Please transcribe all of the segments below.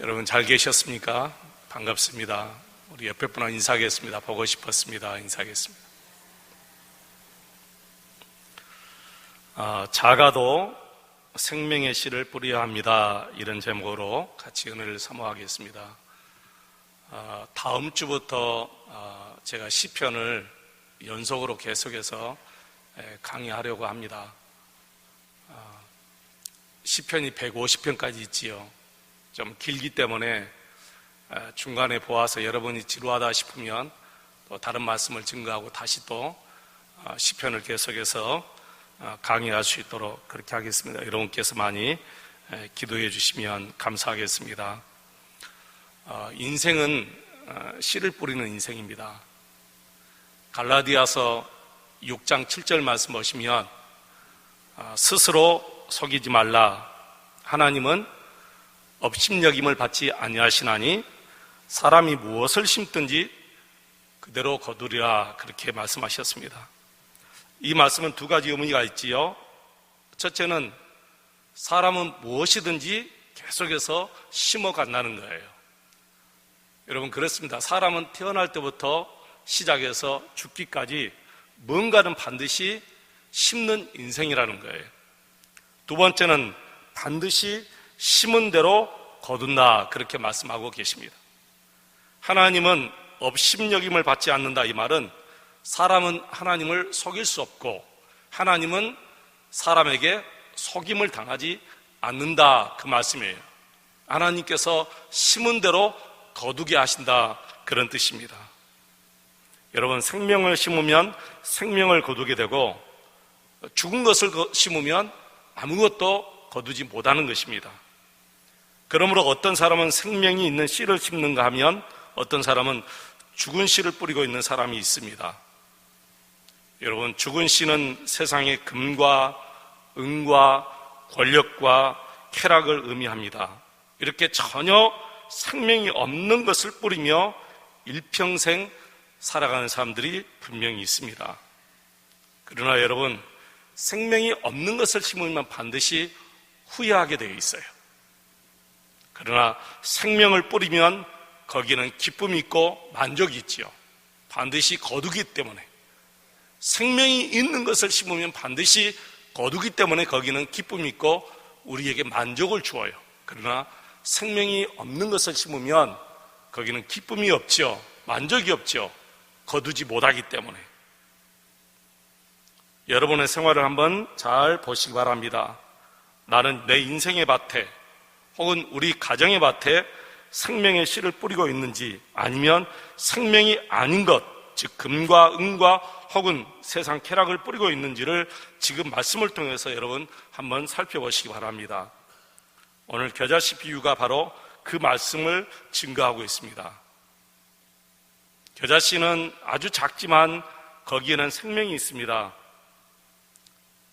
여러분 잘 계셨습니까? 반갑습니다. 우리 옆에 분하고 인사하겠습니다. 보고 싶었습니다. 인사하겠습니다. 아, 작아도 생명의 씨를 뿌려야 합니다. 이런 제목으로 같이 은혜를 사모하겠습니다. 아, 다음 주부터 아, 제가 시편을 연속으로 계속해서 에, 강의하려고 합니다. 아, 시편이 150편까지 있지요. 좀 길기 때문에 에, 중간에 보아서 여러분이 지루하다 싶으면 또 다른 말씀을 증거하고 다시 또 아, 시편을 계속해서 아, 강의할 수 있도록 그렇게 하겠습니다. 여러분께서 많이 에, 기도해 주시면 감사하겠습니다. 어, 인생은 어, 씨를 뿌리는 인생입니다. 갈라디아서 6장 7절 말씀 보시면 어, 스스로 속이지 말라. 하나님은 업심여김을 받지 아니하시나니 사람이 무엇을 심든지 그대로 거두리라 그렇게 말씀하셨습니다. 이 말씀은 두 가지 의미가 있지요. 첫째는 사람은 무엇이든지 계속해서 심어 간다는 거예요. 여러분 그렇습니다. 사람은 태어날 때부터 시작해서 죽기까지 뭔가는 반드시 심는 인생이라는 거예요. 두 번째는 반드시 심은 대로 거둔다 그렇게 말씀하고 계십니다. 하나님은 업심여김을 받지 않는다 이 말은 사람은 하나님을 속일 수 없고 하나님은 사람에게 속임을 당하지 않는다 그 말씀이에요. 하나님께서 심은 대로 거두게 하신다 그런 뜻입니다. 여러분 생명을 심으면 생명을 거두게 되고 죽은 것을 심으면 아무것도 거두지 못하는 것입니다. 그러므로 어떤 사람은 생명이 있는 씨를 심는가 하면 어떤 사람은 죽은 씨를 뿌리고 있는 사람이 있습니다. 여러분 죽은 씨는 세상의 금과 은과 권력과 쾌락을 의미합니다. 이렇게 전혀 생명이 없는 것을 뿌리며 일평생 살아가는 사람들이 분명히 있습니다. 그러나 여러분, 생명이 없는 것을 심으면 반드시 후회하게 되어 있어요. 그러나 생명을 뿌리면 거기는 기쁨이 있고 만족이 있지요. 반드시 거두기 때문에. 생명이 있는 것을 심으면 반드시 거두기 때문에 거기는 기쁨이 있고 우리에게 만족을 주어요. 그러나 생명이 없는 것을 심으면 거기는 기쁨이 없죠. 만족이 없죠. 거두지 못하기 때문에. 여러분의 생활을 한번 잘 보시기 바랍니다. 나는 내 인생의 밭에 혹은 우리 가정의 밭에 생명의 씨를 뿌리고 있는지 아니면 생명이 아닌 것, 즉 금과 은과 혹은 세상 쾌락을 뿌리고 있는지를 지금 말씀을 통해서 여러분 한번 살펴보시기 바랍니다. 오늘 겨자씨 비유가 바로 그 말씀을 증거하고 있습니다. 겨자씨는 아주 작지만 거기에는 생명이 있습니다.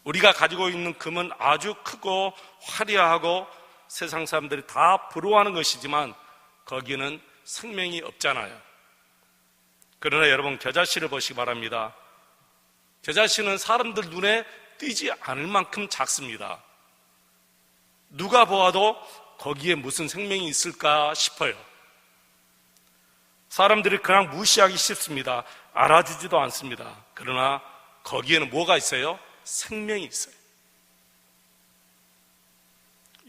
우리가 가지고 있는 금은 아주 크고 화려하고 세상 사람들이 다 부러워하는 것이지만 거기에는 생명이 없잖아요. 그러나 여러분 겨자씨를 보시기 바랍니다. 겨자씨는 사람들 눈에 띄지 않을 만큼 작습니다. 누가 보아도 거기에 무슨 생명이 있을까 싶어요. 사람들이 그냥 무시하기 쉽습니다. 알아주지도 않습니다. 그러나 거기에는 뭐가 있어요? 생명이 있어요.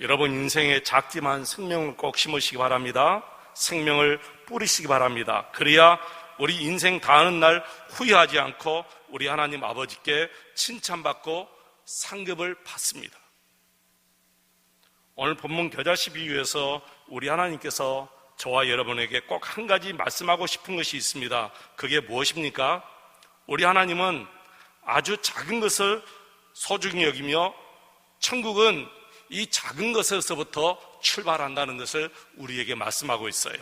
여러분 인생에 작지만 생명을 꼭 심으시기 바랍니다. 생명을 뿌리시기 바랍니다. 그래야 우리 인생 다하는 날 후회하지 않고 우리 하나님 아버지께 칭찬받고 상급을 받습니다. 오늘 본문 겨자씨 비유에서 우리 하나님께서 저와 여러분에게 꼭 한 가지 말씀하고 싶은 것이 있습니다. 그게 무엇입니까? 우리 하나님은 아주 작은 것을 소중히 여기며 천국은 이 작은 것에서부터 출발한다는 것을 우리에게 말씀하고 있어요.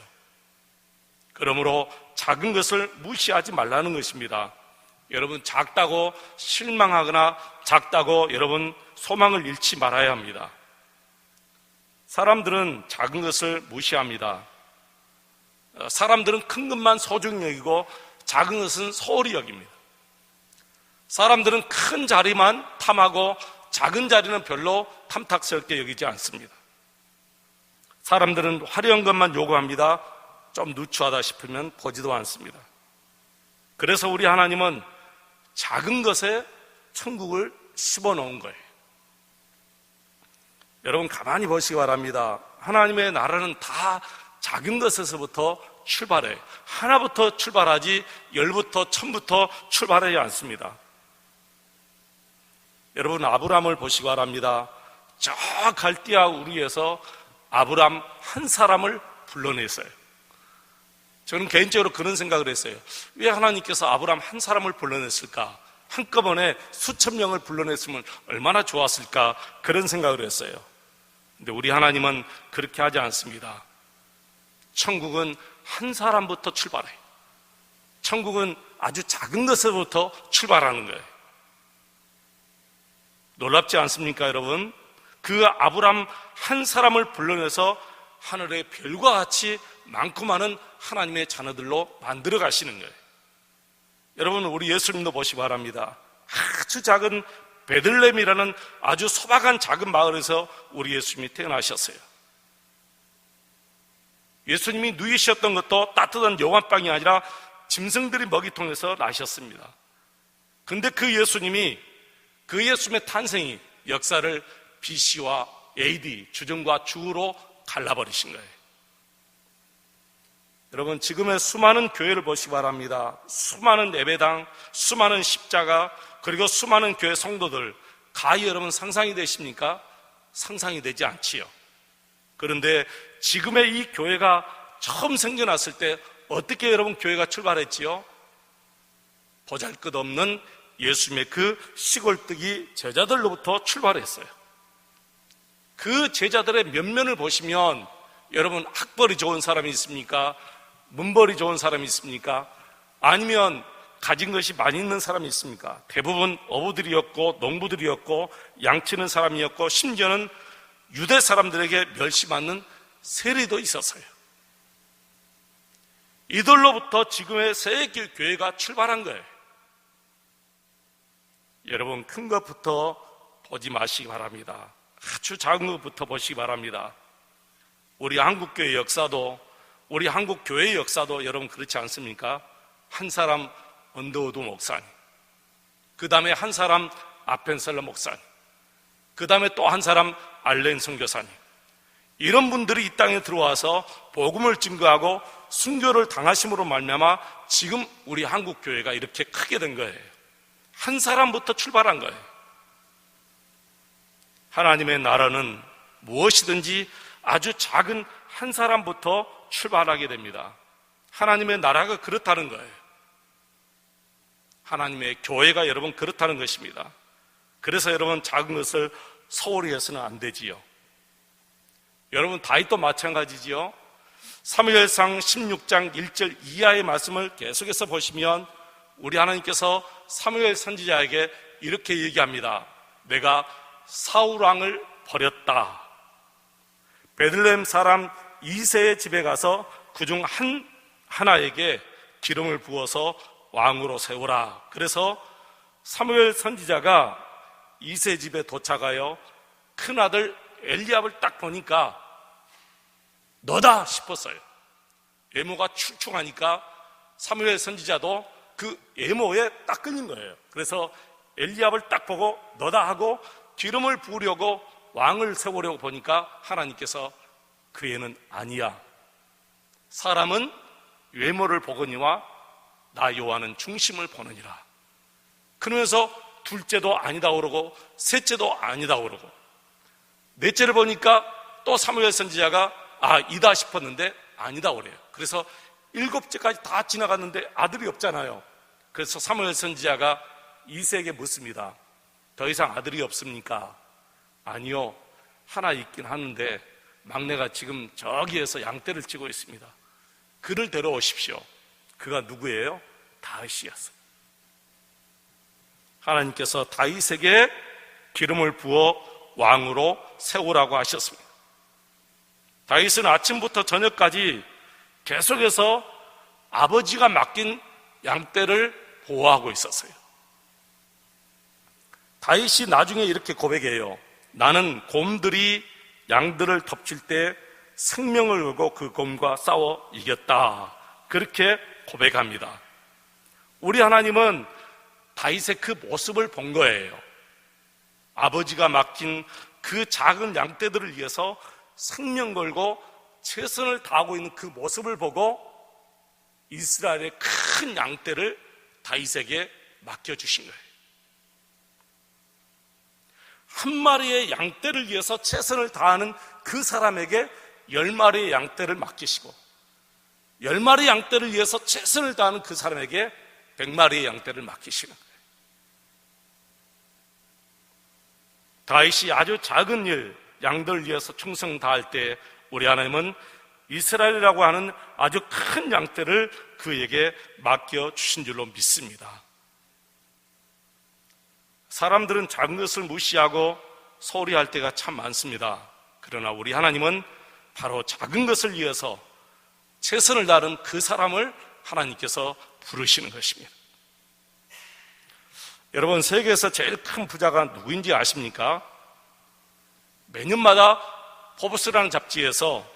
그러므로 작은 것을 무시하지 말라는 것입니다. 여러분, 작다고 실망하거나 작다고 여러분 소망을 잃지 말아야 합니다. 사람들은 작은 것을 무시합니다. 어, 사람들은 큰 것만 소중히 여기고 작은 것은 소홀히 여깁니다. 사람들은 큰 자리만 탐하고 작은 자리는 별로 탐탁스럽게 여기지 않습니다. 사람들은 화려한 것만 요구합니다. 좀 누추하다 싶으면 보지도 않습니다. 그래서 우리 하나님은 작은 것에 천국을 씹어 놓은 거예요. 여러분 가만히 보시기 바랍니다. 하나님의 나라는 다 작은 것에서부터 출발해. 하나부터 출발하지 열부터 천부터 출발하지 않습니다. 여러분 아브람을 보시기 바랍니다. 저 갈대아 우리에서 아브람 한 사람을 불러냈어요. 저는 개인적으로 그런 생각을 했어요. 왜 하나님께서 아브람 한 사람을 불러냈을까? 한꺼번에 수천 명을 불러냈으면 얼마나 좋았을까? 그런 생각을 했어요. 근데 우리 하나님은 그렇게 하지 않습니다. 천국은 한 사람부터 출발해. 천국은 아주 작은 것에부터 출발하는 거예요. 놀랍지 않습니까, 여러분? 그 아브람 한 사람을 불러내서 하늘의 별과 같이 많고 많은 하나님의 자녀들로 만들어 가시는 거예요. 여러분, 우리 예수님도 보시 기 바랍니다. 아주 작은 베들렘이라는 아주 소박한 작은 마을에서 우리 예수님이 태어나셨어요. 예수님이 누이셨던 것도 따뜻한 영화빵이 아니라 짐승들이 먹이통에서 나셨습니다. 근데 그 예수님이 그 예수님의 탄생이 역사를 BC와 AD, 주정과 주로 갈라버리신 거예요. 여러분, 지금의 수많은 교회를 보시기 바랍니다. 수많은 예배당, 수많은 십자가, 그리고 수많은 교회 성도들, 가히 여러분 상상이 되십니까? 상상이 되지 않지요. 그런데 지금의 이 교회가 처음 생겨났을 때 어떻게 여러분 교회가 출발했지요? 보잘 것 없는 예수님의 그 시골뜨기 제자들로부터 출발했어요. 그 제자들의 면면을 보시면 여러분 학벌이 좋은 사람이 있습니까? 문벌이 좋은 사람이 있습니까? 아니면 가진 것이 많이 있는 사람이 있습니까? 대부분 어부들이었고 농부들이었고 양치는 사람이었고 심지어는 유대 사람들에게 멸시받는 세리도 있었어요. 이들로부터 지금의 세계 교회가 출발한 거예요. 여러분 큰 것부터 보지 마시기 바랍니다. 아주 작은 것부터 보시기 바랍니다. 우리 한국 교회 역사도 우리 한국 교회의 역사도 여러분 그렇지 않습니까? 한 사람 언더우드 목사님 그 다음에 한 사람 아펜셀러 목사님 그 다음에 또 한 사람 알렌 선교사님 이런 분들이 이 땅에 들어와서 복음을 증거하고 순교를 당하심으로 말미암아 지금 우리 한국 교회가 이렇게 크게 된 거예요. 한 사람부터 출발한 거예요. 하나님의 나라는 무엇이든지 아주 작은 한 사람부터 출발하게 됩니다. 하나님의 나라가 그렇다는 거예요. 하나님의 교회가 여러분 그렇다는 것입니다. 그래서 여러분 작은 것을 소홀히 해서는 안 되지요. 여러분 다윗도 마찬가지지요. 사무엘상 16장 1절 이하의 말씀을 계속해서 보시면 우리 하나님께서 사무엘 선지자에게 이렇게 얘기합니다. 내가 사울 왕을 버렸다. 베들레헴 사람 이세의 집에 가서 그중 한 하나에게 기름을 부어서 왕으로 세우라. 그래서 사무엘 선지자가 이세 집에 도착하여 큰 아들 엘리압을 딱 보니까 너다 싶었어요. 외모가 출중하니까 사무엘 선지자도 그 외모에 딱 끌린 거예요. 그래서 엘리압을 딱 보고 너다 하고 기름을 부으려고 왕을 세우려고 보니까 하나님께서 그 애는 아니야. 사람은 외모를 보거니와 나 요한은 중심을 보느니라. 그러면서 둘째도 아니다 그러고 셋째도 아니다 그러고 넷째를 보니까 또 사무엘 선지자가 아 이다 싶었는데 아니다 그래요. 그래서 일곱째까지 다 지나갔는데 아들이 없잖아요. 그래서 사무엘 선지자가 이세에게 묻습니다. 더 이상 아들이 없습니까? 아니요. 하나 있긴 하는데 막내가 지금 저기에서 양떼를 치고 있습니다. 그를 데려오십시오. 그가 누구예요? 다윗이었어요. 하나님께서 다윗에게 기름을 부어 왕으로 세우라고 하셨습니다. 다윗은 아침부터 저녁까지 계속해서 아버지가 맡긴 양떼를 보호하고 있었어요. 다윗이 나중에 이렇게 고백해요. 나는 곰들이 양들을 덮칠 때 생명을 걸고 그 검과 싸워 이겼다. 그렇게 고백합니다. 우리 하나님은 다윗의 그 모습을 본 거예요. 아버지가 맡긴 그 작은 양떼들을 위해서 생명 걸고 최선을 다하고 있는 그 모습을 보고 이스라엘의 큰 양떼를 다윗에게 맡겨주신 거예요. 한 마리의 양떼를 위해서 최선을 다하는 그 사람에게 열 마리의 양떼를 맡기시고 열 마리의 양떼를 위해서 최선을 다하는 그 사람에게 백 마리의 양떼를 맡기시는 거예요. 다윗이 아주 작은 일, 양들을 위해서 충성 다할 때 우리 하나님은 이스라엘이라고 하는 아주 큰 양떼를 그에게 맡겨 주신 줄로 믿습니다. 사람들은 작은 것을 무시하고 소홀히 할 때가 참 많습니다. 그러나 우리 하나님은 바로 작은 것을 위해서 최선을 다하는 그 사람을 하나님께서 부르시는 것입니다. 여러분, 세계에서 제일 큰 부자가 누구인지 아십니까? 매년마다 포브스라는 잡지에서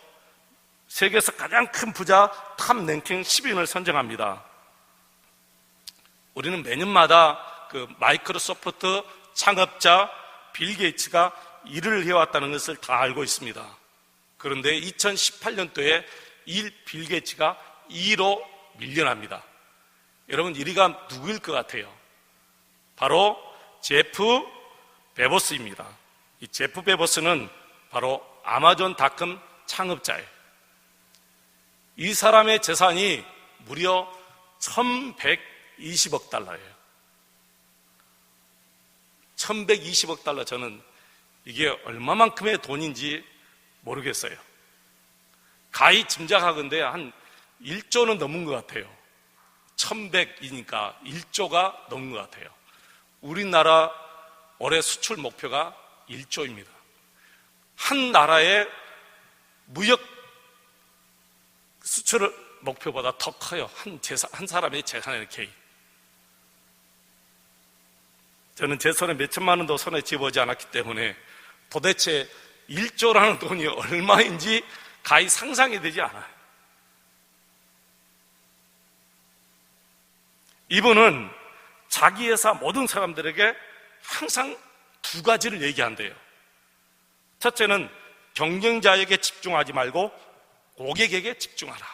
세계에서 가장 큰 부자 탑 랭킹 10인을 선정합니다. 우리는 매년마다 그 마이크로소프트 창업자 빌 게이츠가 일을 해왔다는 것을 다 알고 있습니다. 그런데 2018년도에 일빌 게이츠가 2위로 밀려납니다. 여러분 1위가 누구일 것 같아요? 바로 제프 베보스입니다. 이 제프 베보스는 바로 아마존 닷컴 창업자예요. 이 사람의 재산이 무려 1120억 달러예요. 1120억 달러 저는 이게 얼마만큼의 돈인지 모르겠어요. 가히 짐작하건데 한 1조는 넘은 것 같아요. 1100이니까 1조가 넘은 것 같아요. 우리나라 올해 수출 목표가 1조입니다. 한 나라의 무역 수출 목표보다 더 커요. 한, 재산, 한 사람의 재산의 개입. 저는 제 손에 몇 천만 원도 손에 쥐어보지 않았기 때문에 도대체 1조라는 돈이 얼마인지 가히 상상이 되지 않아요. 이분은 자기 회사 모든 사람들에게 항상 두 가지를 얘기한대요. 첫째는 경쟁자에게 집중하지 말고 고객에게 집중하라.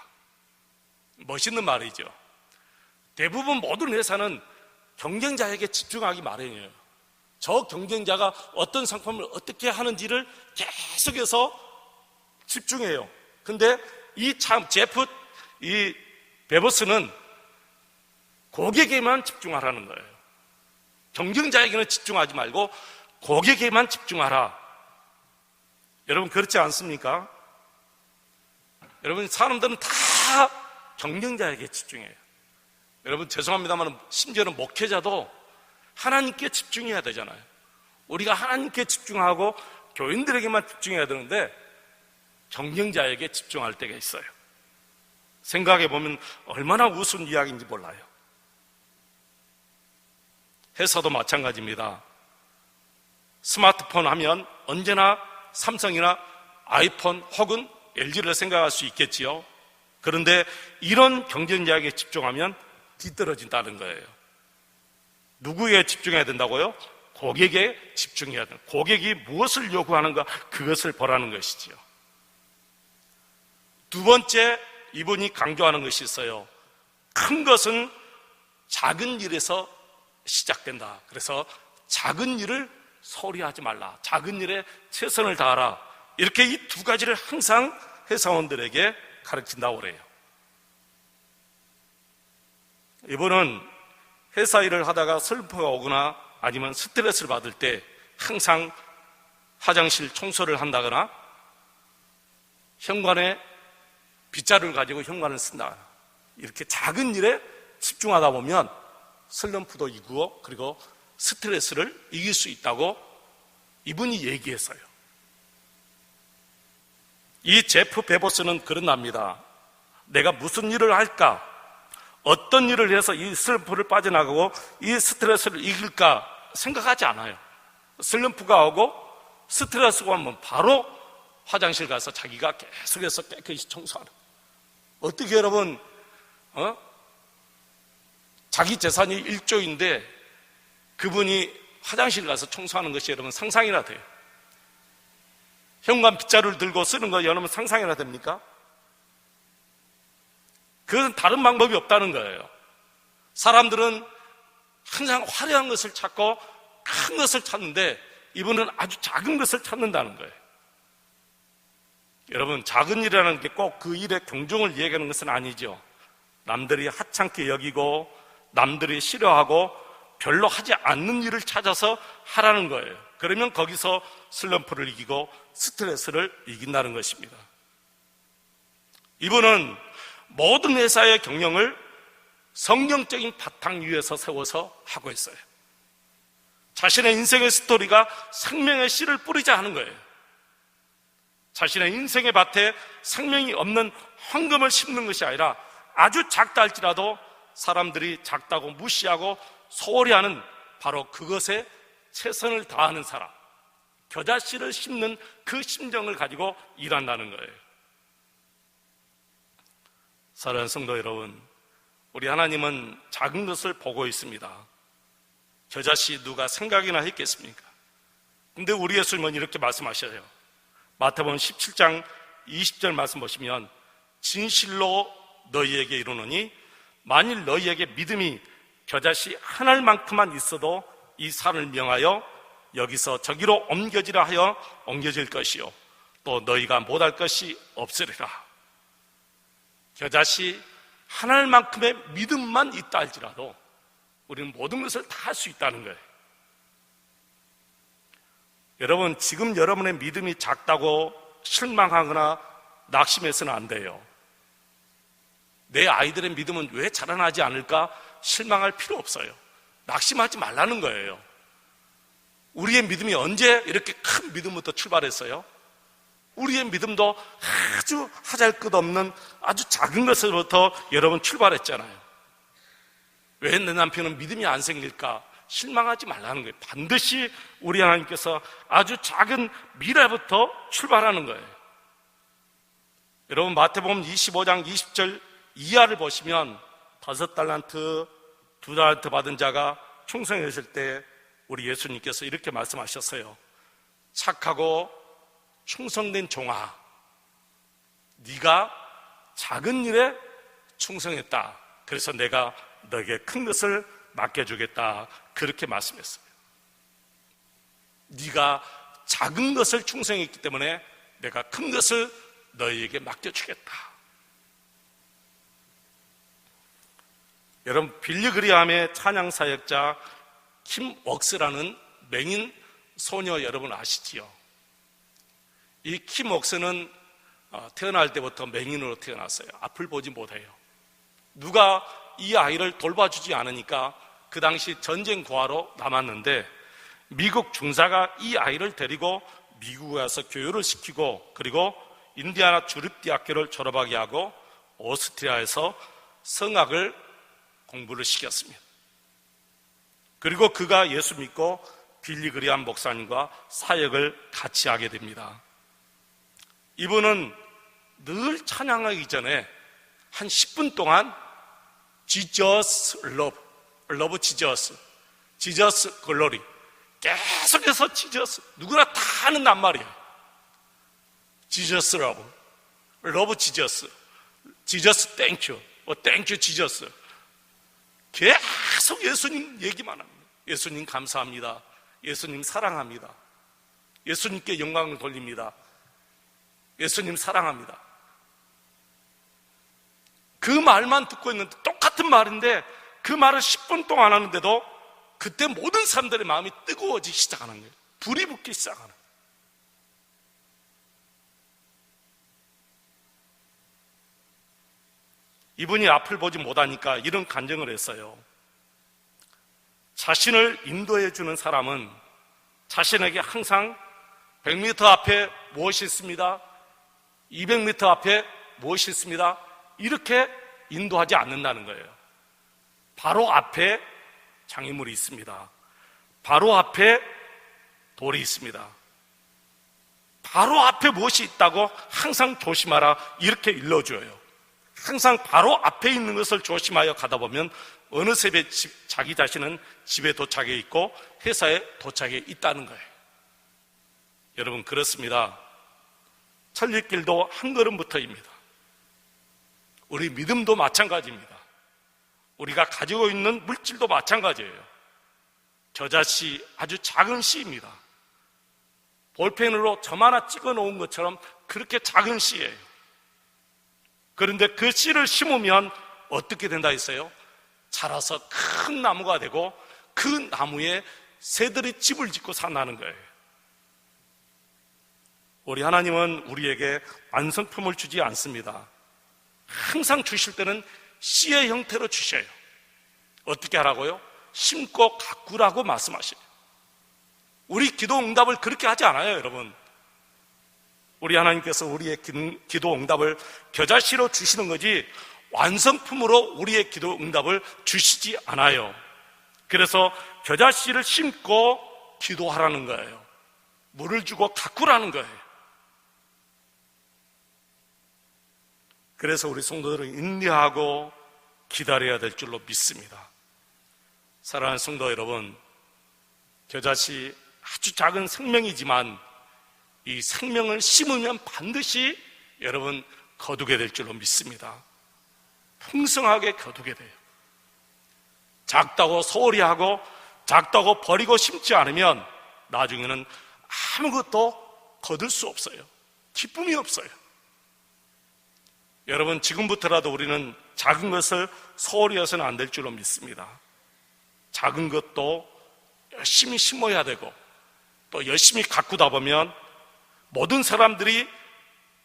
멋있는 말이죠. 대부분 모든 회사는 경쟁자에게 집중하기 마련이에요. 저 경쟁자가 어떤 상품을 어떻게 하는지를 계속해서 집중해요. 근데 이 참 제프 이 베버스는 고객에만 집중하라는 거예요. 경쟁자에게는 집중하지 말고 고객에만 집중하라. 여러분 그렇지 않습니까? 여러분 사람들은 다 경쟁자에게 집중해요. 여러분 죄송합니다만 심지어는 목회자도 하나님께 집중해야 되잖아요. 우리가 하나님께 집중하고 교인들에게만 집중해야 되는데 경쟁자에게 집중할 때가 있어요. 생각해 보면 얼마나 우스운 이야기인지 몰라요. 회사도 마찬가지입니다. 스마트폰 하면 언제나 삼성이나 아이폰 혹은 LG를 생각할 수 있겠지요. 그런데 이런 경쟁자에게 집중하면 뒤떨어진다는 거예요. 누구에 집중해야 된다고요? 고객에 집중해야 된다. 고객이 무엇을 요구하는가 그것을 보라는 것이지요. 두 번째 이분이 강조하는 것이 있어요. 큰 것은 작은 일에서 시작된다. 그래서 작은 일을 소리 하지 말라. 작은 일에 최선을 다하라. 이렇게 이 두 가지를 항상 회사원들에게 가르친다고 그래요. 이분은 회사 일을 하다가 슬퍼가 오거나 아니면 스트레스를 받을 때 항상 화장실 청소를 한다거나 현관에 빗자루를 가지고 현관을 쓴다. 이렇게 작은 일에 집중하다 보면 슬럼프도 이구고 그리고 스트레스를 이길 수 있다고 이분이 얘기했어요. 이 제프 베보스는 그런답니다. 내가 무슨 일을 할까? 어떤 일을 해서 이 슬럼프를 빠져나가고 이 스트레스를 이길까 생각하지 않아요. 슬럼프가 오고 스트레스가 오면 바로 화장실 가서 자기가 계속해서 깨끗이 청소하는. 어떻게 여러분, 어? 자기 재산이 1조인데 그분이 화장실 가서 청소하는 것이 여러분 상상이나 돼요. 현관 빗자루를 들고 쓰는 거 여러분 상상이나 됩니까? 그건 다른 방법이 없다는 거예요. 사람들은 항상 화려한 것을 찾고 큰 것을 찾는데 이분은 아주 작은 것을 찾는다는 거예요. 여러분, 작은 일이라는 게 꼭 그 일의 경종을 얘기하는 것은 아니죠. 남들이 하찮게 여기고 남들이 싫어하고 별로 하지 않는 일을 찾아서 하라는 거예요. 그러면 거기서 슬럼프를 이기고 스트레스를 이긴다는 것입니다. 이분은 모든 회사의 경영을 성경적인 바탕 위에서 세워서 하고 있어요. 자신의 인생의 스토리가 생명의 씨를 뿌리자 하는 거예요. 자신의 인생의 밭에 생명이 없는 황금을 심는 것이 아니라 아주 작다 할지라도 사람들이 작다고 무시하고 소홀히 하는 바로 그것에 최선을 다하는 사람. 겨자씨를 심는 그 심정을 가지고 일한다는 거예요. 사랑하는 성도 여러분, 우리 하나님은 작은 것을 보고 있습니다. 겨자씨 누가 생각이나 했겠습니까? 근데 우리 예수님은 이렇게 말씀하셔요. 마태복음 17장 20절 말씀 보시면 진실로 너희에게 이르노니 만일 너희에게 믿음이 겨자씨 한 알만큼만 있어도 이 산을 명하여 여기서 저기로 옮겨지라 하여 옮겨질 것이요. 또 너희가 못할 것이 없으리라. 겨자씨 한 알만큼의 믿음만 있다 할지라도 우리는 모든 것을 다 할 수 있다는 거예요. 여러분 지금 여러분의 믿음이 작다고 실망하거나 낙심해서는 안 돼요. 내 아이들의 믿음은 왜 자라나지 않을까 실망할 필요 없어요. 낙심하지 말라는 거예요. 우리의 믿음이 언제 이렇게 큰 믿음부터 출발했어요? 우리의 믿음도 아주 하잘 것 없는 아주 작은 것으로부터 여러분 출발했잖아요. 왜 내 남편은 믿음이 안 생길까? 실망하지 말라는 거예요. 반드시 우리 하나님께서 아주 작은 미래부터 출발하는 거예요. 여러분 마태복음 25장 20절 이하를 보시면 다섯 달란트, 두 달란트 받은 자가 충성했을 때 우리 예수님께서 이렇게 말씀하셨어요. 착하고 충성된 종아, 네가 작은 일에 충성했다. 그래서 내가 너에게 큰 것을 맡겨주겠다. 그렇게 말씀했어요. 네가 작은 것을 충성했기 때문에 내가 큰 것을 너희에게 맡겨주겠다. 여러분 빌리 그리암의 찬양 사역자 킴 웍스라는 맹인 소녀 여러분 아시지요? 이 킴 웍스는 어, 태어날 때부터 맹인으로 태어났어요. 앞을 보지 못해요. 누가 이 아이를 돌봐주지 않으니까 그 당시 전쟁 고아로 남았는데 미국 중사가 이 아이를 데리고 미국에 와서 교육을 시키고 그리고 인디아나 주립대학교를 졸업하게 하고 오스트리아에서 성악을 공부를 시켰습니다. 그리고 그가 예수 믿고 빌리 그리안 목사님과 사역을 같이 하게 됩니다. 이분은 늘 찬양하기 전에 한 10분 동안 Jesus love, love Jesus, Jesus glory 계속해서 Jesus 누구나 다 하는 낱말이에요. Jesus love, love Jesus, Jesus thank you, or thank you Jesus. 계속 예수님 얘기만 합니다. 예수님 감사합니다. 예수님 사랑합니다. 예수님께 영광을 돌립니다. 예수님 사랑합니다. 그 말만 듣고 있는데 똑같은 말인데 그 말을 10분 동안 하는데도 그때 모든 사람들의 마음이 뜨거워지기 시작하는 거예요. 불이 붙기 시작하는 거예요. 이분이 앞을 보지 못하니까 이런 간증을 했어요. 자신을 인도해 주는 사람은 자신에게 항상 100m 앞에 무엇이 있습니다? 200m 앞에 무엇이 있습니다? 이렇게 인도하지 않는다는 거예요. 바로 앞에 장애물이 있습니다. 바로 앞에 돌이 있습니다. 바로 앞에 무엇이 있다고 항상 조심하라 이렇게 일러줘요. 항상 바로 앞에 있는 것을 조심하여 가다 보면 어느새 집- 자기 자신은 집에 도착해 있고 회사에 도착해 있다는 거예요. 여러분 그렇습니다. 천리길도 한 걸음부터입니다. 우리 믿음도 마찬가지입니다. 우리가 가지고 있는 물질도 마찬가지예요. 겨자씨 아주 작은 씨입니다. 볼펜으로 점 하나 찍어 놓은 것처럼 그렇게 작은 씨예요. 그런데 그 씨를 심으면 어떻게 된다 했어요? 자라서 큰 나무가 되고 그 나무에 새들이 집을 짓고 산다는 거예요. 우리 하나님은 우리에게 완성품을 주지 않습니다. 항상 주실 때는 씨의 형태로 주셔요. 어떻게 하라고요? 심고 가꾸라고 말씀하셔요. 우리 기도 응답을 그렇게 하지 않아요, 여러분. 우리 하나님께서 우리의 기- 기도 응답을 겨자씨로 주시는 거지 완성품으로 우리의 기도 응답을 주시지 않아요. 그래서 겨자씨를 심고 기도하라는 거예요. 물을 주고 가꾸라는 거예요. 그래서 우리 성도들은 인내하고 기다려야 될 줄로 믿습니다. 사랑하는 성도 여러분, 겨자씨 아주 작은 생명이지만 이 생명을 심으면 반드시 여러분 거두게 될 줄로 믿습니다. 풍성하게 거두게 돼요. 작다고 소홀히 하고 작다고 버리고 심지 않으면 나중에는 아무것도 거둘 수 없어요. 기쁨이 없어요. 여러분 지금부터라도 우리는 작은 것을 소홀히 해서는 안 될 줄로 믿습니다. 작은 것도 열심히 심어야 되고 또 열심히 가꾸다 보면 모든 사람들이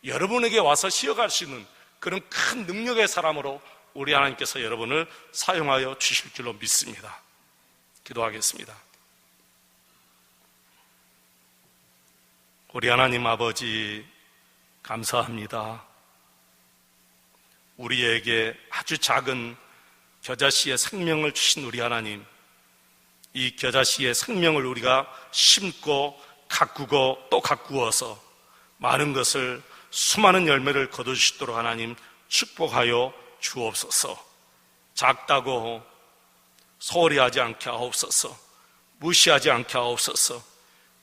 여러분에게 와서 쉬어갈 수 있는 그런 큰 능력의 사람으로 우리 하나님께서 여러분을 사용하여 주실 줄로 믿습니다. 기도하겠습니다. 우리 하나님 아버지, 감사합니다. 우리에게 아주 작은 겨자씨의 생명을 주신 우리 하나님, 이 겨자씨의 생명을 우리가 심고 가꾸고 또 가꾸어서 많은 것을 수많은 열매를 거두시도록 하나님 축복하여 주옵소서. 작다고 소홀히 하지 않게 하옵소서. 무시하지 않게 하옵소서.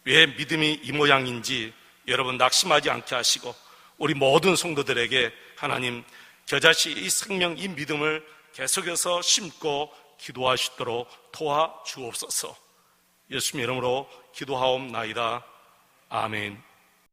왜 믿음이 이 모양인지 여러분 낙심하지 않게 하시고 우리 모든 성도들에게 하나님 겨자씨 이 생명 이 믿음을 계속해서 심고 기도하시도록 도와 주옵소서. 예수님 이름으로 기도하옵나이다. 아멘.